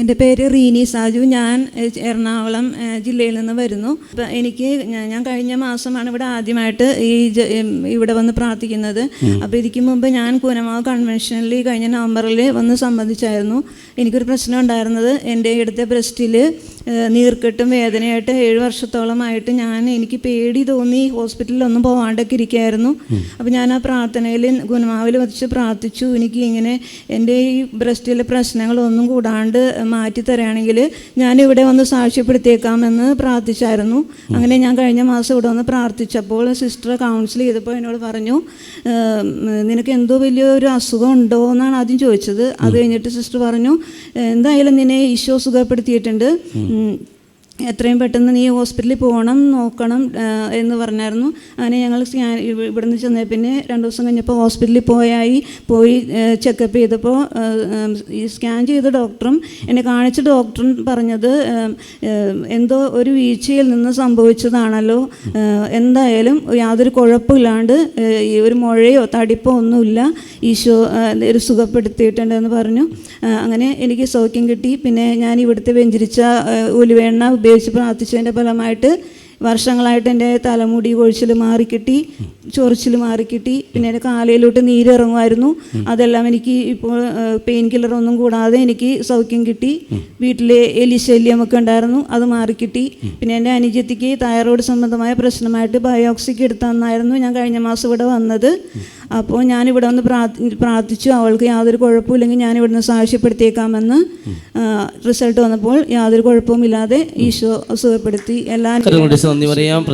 എന്റെ പേര് റീനി സാജു. ഞാൻ എറണാകുളം ജില്ലയിൽ നിന്ന് വരുന്നു. അപ്പം എനിക്ക് ഞാൻ കഴിഞ്ഞ മാസമാണ് ഇവിടെ ആദ്യമായിട്ട് ഈ ഇവിടെ വന്ന് പ്രാർത്ഥിക്കുന്നത്. അപ്പോൾ ഇതിക്ക് മുമ്പ് ഞാൻ കൂനമാവ് കൺവെൻഷനിൽ കഴിഞ്ഞ നവംബറിൽ വന്ന് സംബന്ധിച്ചായിരുന്നു. എനിക്കൊരു പ്രശ്നം ഉണ്ടായിരുന്നത് എന്റെ ഇടത്തെ ബ്രസ്റ്റിൽ നീർക്കെട്ടും വേദനയായിട്ട് ഏഴ് വർഷത്തോളമായിട്ട് ഞാൻ എനിക്ക് പേടി തോന്നി ഹോസ്പിറ്റലിലൊന്നും പോകാണ്ടൊക്കെ ഇരിക്കുകയായിരുന്നു അപ്പോൾ ഞാൻ ആ പ്രാർത്ഥനയിൽ ഗുണമാവിൽ വച്ച് പ്രാർത്ഥിച്ചു. എനിക്ക് ഇങ്ങനെ എന്റെ ഈ ബ്രസ്റ്റിലെ പ്രശ്നങ്ങളൊന്നും കൂടാണ്ട് മാറ്റി തരാണെങ്കിൽ ഇവിടെ വന്ന് സാക്ഷ്യപ്പെടുത്തിയേക്കാമെന്ന് പ്രാർത്ഥിച്ചായിരുന്നു. അങ്ങനെ ഞാൻ കഴിഞ്ഞ മാസം ഇവിടെ വന്ന് പ്രാർത്ഥിച്ചപ്പോൾ സിസ്റ്റർ കൗൺസിൽ ചെയ്തപ്പോൾ എന്നോട് പറഞ്ഞു നിനക്ക് എന്തോ വലിയൊരു അസുഖം ഉണ്ടോ എന്നാണ് ആദ്യം ചോദിച്ചത്. അത് കഴിഞ്ഞിട്ട് സിസ്റ്റർ പറഞ്ഞു എന്തായാലും നിന്നെ ഈശോ സുഖപ്പെടുത്തിയിട്ടുണ്ട്. എത്രയും പെട്ടെന്ന് നീ ഹോസ്പിറ്റലിൽ പോകണം നോക്കണം എന്ന് പറഞ്ഞായിരുന്നു. അങ്ങനെ ഞങ്ങൾ സ്കാൻ ഇവിടുന്ന് ചെന്ന പിന്നെ രണ്ട് ദിവസം കഴിഞ്ഞപ്പോൾ ഹോസ്പിറ്റലിൽ പോയായി പോയി ചെക്കപ്പ് ചെയ്തപ്പോൾ ഈ സ്കാൻ ചെയ്ത ഡോക്ടറും എന്നെ കാണിച്ച ഡോക്ടറും പറഞ്ഞത് എന്തോ ഒരു വീഴ്ചയിൽ നിന്ന് സംഭവിച്ചതാണല്ലോ. എന്തായാലും യാതൊരു കുഴപ്പമില്ലാണ്ട് ഈ ഒരു മുഴയോ തടിപ്പോ ഒന്നുമില്ല. ഈശോ ഒരു സുഖപ്പെടുത്തിയിട്ടുണ്ടെന്ന് പറഞ്ഞു. അങ്ങനെ എനിക്ക് സൗഖ്യം കിട്ടി. പിന്നെ ഞാൻ ഇവിടുത്തെ വെഞ്ചരിച്ച ഉലുവെണ്ണ ഉപയോഗിച്ച് പ്രാർത്ഥിച്ചതിന്റെ ഫലമായിട്ട് വർഷങ്ങളായിട്ട് എന്റെ തലമുടി കൊഴിച്ചിൽ മാറിക്കിട്ടി ചൊറിച്ചിൽ മാറിക്കിട്ടി പിന്നെ എന്റെ കാലയിലോട്ട് നീരിറങ്ങുമായിരുന്നു. അതെല്ലാം എനിക്ക് ഇപ്പോൾ പെയിൻ കില്ലറൊന്നും കൂടാതെ എനിക്ക് സൗഖ്യം കിട്ടി. വീട്ടിലെ എലിശല്യമൊക്കെ ഉണ്ടായിരുന്നു അത് മാറിക്കിട്ടി. പിന്നെ എന്റെ അനുജത്തിക്ക് തൈറോയ്ഡ് സംബന്ധമായ പ്രശ്നമായിട്ട് ബയോക്സിക്ക് എടുത്തു തന്നായിരുന്നു ഞാൻ കഴിഞ്ഞ മാസം ഇവിടെ വന്നത്. അപ്പോൾ ഞാനിവിടെ പ്രാർത്ഥി പ്രാർത്ഥിച്ചു. അവൾക്ക് യാതൊരു കുഴപ്പമില്ലെങ്കിൽ ഞാൻ ഇവിടുന്ന് സാക്ഷ്യപ്പെടുത്തിയേക്കാമെന്ന് റിസൾട്ട് വന്നപ്പോൾ യാതൊരു കുഴപ്പവുമില്ലാതെ ഈശോ സുഖപ്പെടുത്തി എല്ലാ കരങ്ങളുടെ നന്ദി പറയാം.